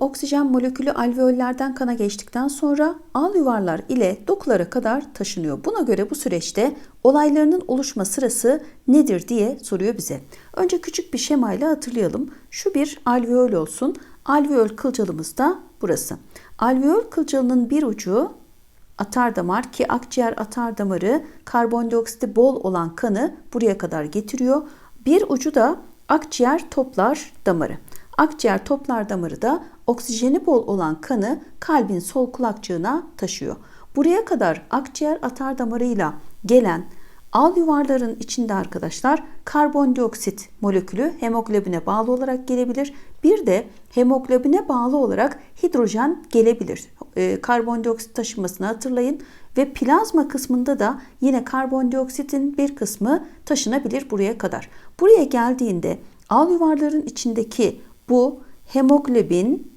oksijen molekülü alveollerden kana geçtikten sonra al yuvarlar ile dokulara kadar taşınıyor. Buna göre bu süreçte olaylarının oluşma sırası nedir diye soruyor bize. Önce küçük bir şemayla hatırlayalım. Şu bir alveol olsun. Alveol kılcalımız da burası. Alveol kılcalının bir ucu atar damar ki akciğer atar damarı karbondioksiti bol olan kanı buraya kadar getiriyor. Bir ucu da akciğer toplar damarı. Akciğer toplar damarı da oksijeni bol olan kanı kalbin sol kulakçığına taşıyor. Buraya kadar akciğer atar damarıyla gelen al yuvarların içinde arkadaşlar karbondioksit molekülü hemoglobine bağlı olarak gelebilir. Bir de hemoglobine bağlı olarak hidrojen gelebilir. E, karbondioksit taşınmasını hatırlayın ve plazma kısmında da yine karbondioksitin bir kısmı taşınabilir buraya kadar. Buraya geldiğinde al yuvarların içindeki bu hemoglobin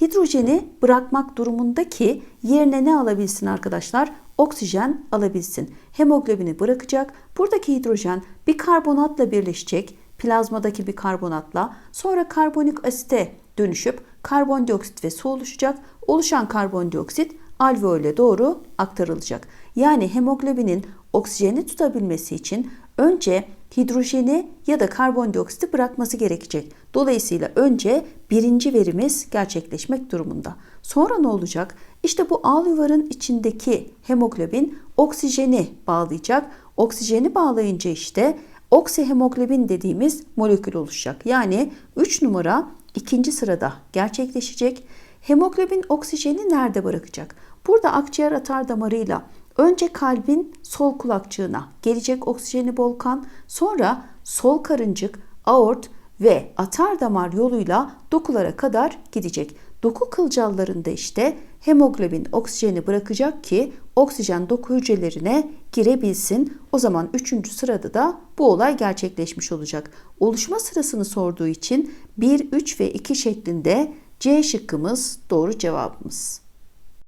hidrojeni bırakmak durumundaki yerine ne alabilsin arkadaşlar? Oksijen alabilsin. Hemoglobini bırakacak. Buradaki hidrojen bir karbonatla birleşecek. Plazmadaki bir karbonatla. Sonra karbonik asite dönüşüp karbondioksit ve su oluşacak. Oluşan karbondioksit alveole doğru aktarılacak. Yani hemoglobinin oksijeni tutabilmesi için önce hidrojeni ya da karbondioksiti bırakması gerekecek. Dolayısıyla önce birinci verimiz gerçekleşmek durumunda. Sonra ne olacak? İşte bu al yuvarın içindeki hemoglobin oksijeni bağlayacak. Oksijeni bağlayınca işte oksihemoglobin dediğimiz molekül oluşacak. Yani 3 numara ikinci sırada gerçekleşecek. Hemoglobin oksijeni nerede bırakacak? Burada akciğer atar damarıyla önce kalbin sol kulakçığına gelecek oksijeni bol kan, sonra sol karıncık, aort ve atar damar yoluyla dokulara kadar gidecek. Doku kılcallarında işte hemoglobin oksijeni bırakacak ki oksijen doku hücrelerine girebilsin. O zaman üçüncü sırada da bu olay gerçekleşmiş olacak. Oluşma sırasını sorduğu için 1, 3 ve 2 şeklinde C şıkkımız doğru cevabımız.